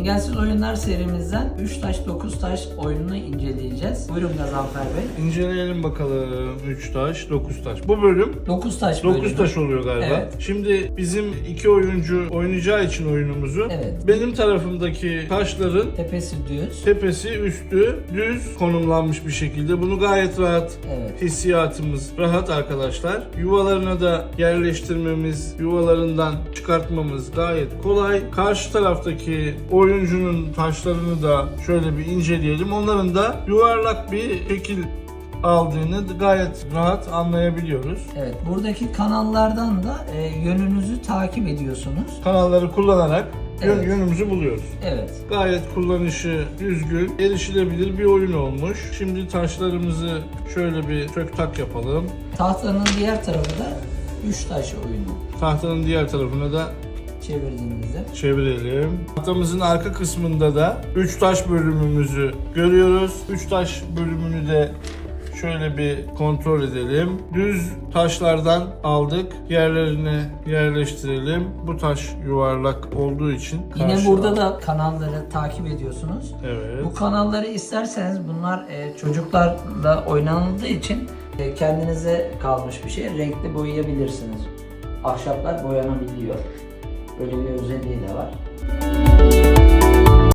Engelsiz Oyunlar serimizden 3 taş 9 taş oyununu inceleyeceğiz. Buyurun Gazanfer Bey. İnceleyelim bakalım. 3 taş, 9 taş. Bu bölüm 9 taş 9 bölümü. taş oluyor galiba. Evet. Şimdi bizim iki oyuncu oynayacağı için oyunumuzu Evet. benim tarafımdaki taşların Tepesi düz. tepesi üstü düz konumlanmış bir şekilde. Bunu gayet rahat Evet. hissiyatımız rahat arkadaşlar. Yuvalarına da yerleştirmemiz, yuvalarından çıkartmamız gayet kolay. Karşı taraftaki oyuncunun taşlarını da şöyle bir inceleyelim. Onların da yuvarlak bir şekil aldığını gayet rahat anlayabiliyoruz. Evet. Buradaki kanallardan da e, yönünüzü takip ediyorsunuz. Kanalları kullanarak Evet. yönümüzü buluyoruz. Evet. Gayet kullanışı düzgün, erişilebilir bir oyun olmuş. Şimdi taşlarımızı şöyle bir tök tak yapalım. Tahtanın diğer tarafı da 3 taş oyunu. Tahtanın diğer tarafına da Çevirdiğinizde. çevirelim. Tahtamızın arka kısmında da 3 taş bölümümüzü görüyoruz. 3 taş bölümünü de şöyle bir kontrol edelim. Düz taşlardan aldık. Yerlerine yerleştirelim. Bu taş yuvarlak olduğu için. Yine karşı- burada da kanalları takip ediyorsunuz. Evet. Bu kanalları isterseniz bunlar e, çocuklarla oynanıldığı için e, kendinize kalmış bir şey. Renkli boyayabilirsiniz. Ahşaplar boyanabiliyor. Bir özelliği de var.